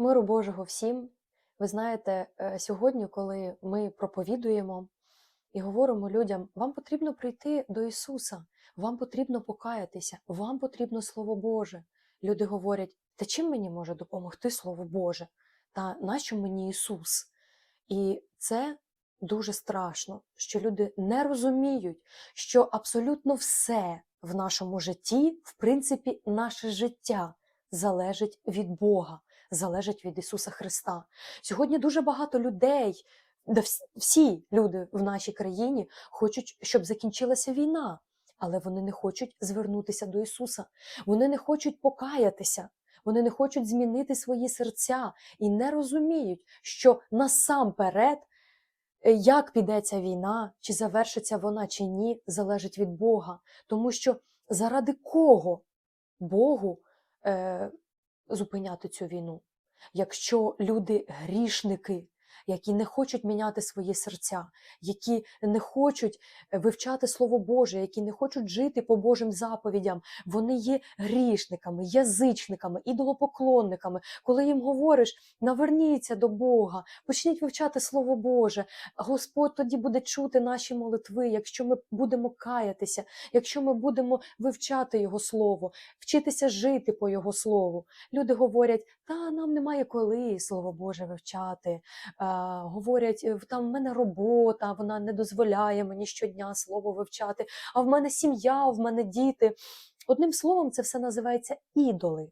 Миру Божого всім. Ви знаєте, е, сьогодні, коли ми проповідуємо і говоримо людям, вам потрібно прийти до Ісуса, вам потрібно покаятися, вам потрібно Слово Боже. Люди говорять, та чим мені може допомогти Слово Боже? Та нащо мені Ісус? І це дуже страшно, що люди не розуміють, що абсолютно все в нашому житті, в принципі, наше життя залежить від Бога залежить від Ісуса Христа. Сьогодні дуже багато людей, да всі люди в нашій країні хочуть, щоб закінчилася війна, але вони не хочуть звернутися до Ісуса. Вони не хочуть покаятися. Вони не хочуть змінити свої серця і не розуміють, що насамперед, е, як піде ця війна, чи завершиться вона чи ні, залежить від Бога. Тому що заради кого Богу е, зупиняти цю війну. Якщо люди грішники, які не хочуть міняти свої серця, які не хочуть е, вивчати Слово Боже, які не хочуть жити по Божим заповідям, вони є грішниками, язичниками, ідолопоклонниками. Коли їм говориш, наверніться до Бога, почніть вивчати Слово Боже, Господь тоді буде чути наші молитви, якщо ми будемо каятися, якщо ми будемо вивчати Його Слово, вчитися жити по Його Слову. Люди говорять, та нам немає коли Слово Боже вивчати. Говорять, «Е, там в мене робота, вона не дозволяє мені щодня слово вивчати, а в мене сім'я, в мене діти. Одним словом, це все називається ідоли.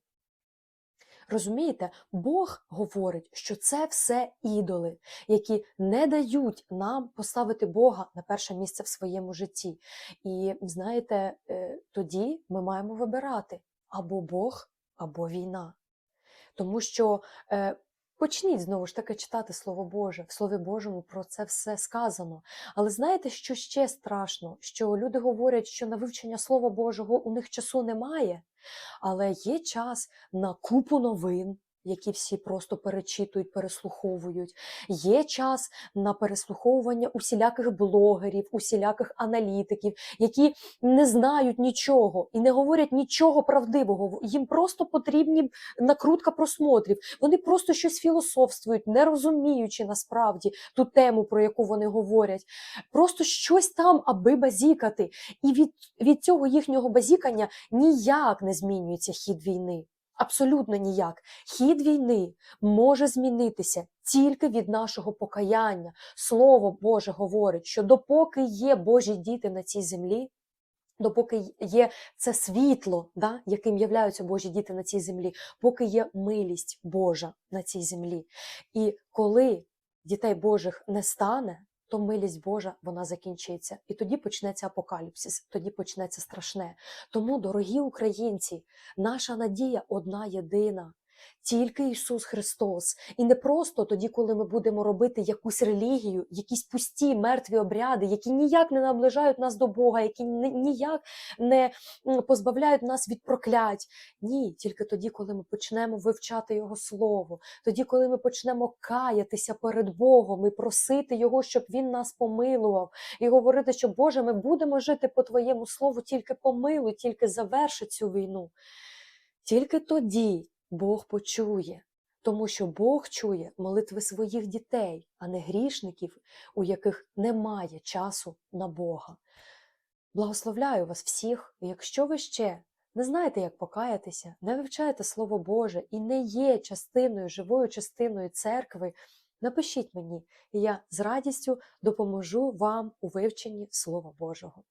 Розумієте, Бог говорить, що це все ідоли, які не дають нам поставити Бога на перше місце в своєму житті. І знаєте, е, тоді ми маємо вибирати або Бог, або війна. Тому що е, почніть знову ж таки читати Слово Боже. В Слові Божому про це все сказано. Але знаєте, що ще страшно? Що люди говорять, що на вивчення Слова Божого у них часу немає, але є час на купу новин. Які всі просто перечитують, переслуховують. Є час на переслуховування усіляких блогерів, усіляких аналітиків, які не знають нічого і не говорять нічого правдивого. Їм просто потрібні накрутка просмотрів. Вони просто щось філософствують, не розуміючи насправді ту тему, про яку вони говорять. Просто щось там, аби базікати. І від, від цього їхнього базікання ніяк не змінюється хід війни. Абсолютно ніяк. Хід війни може змінитися тільки від нашого покаяння. Слово Боже говорить, що допоки є Божі діти на цій землі, допоки є це світло, да, яким являються Божі діти на цій землі, поки є милість Божа на цій землі. І коли дітей Божих не стане, то милість Божа вона закінчиться. І тоді почнеться апокаліпсис, тоді почнеться страшне. Тому, дорогі українці, наша надія одна єдина. Тільки Ісус Христос. І не просто тоді, коли ми будемо робити якусь релігію, якісь пусті мертві обряди, які ніяк не наближають нас до Бога, які ніяк не позбавляють нас від проклять. Ні, тільки тоді, коли ми почнемо вивчати Його Слово, тоді, коли ми почнемо каятися перед Богом і просити Його, щоб Він нас помилував, і говорити, що Боже, ми будемо жити по Твоєму Слову, тільки помилуй, тільки заверши цю війну. Тільки тоді Бог почує, тому що Бог чує молитви своїх дітей, а не грішників, у яких немає часу на Бога. Благословляю вас всіх, якщо ви ще не знаєте, як покаятися, не вивчаєте Слово Боже і не є частиною, живою частиною церкви, напишіть мені, і я з радістю допоможу вам у вивченні Слова Божого.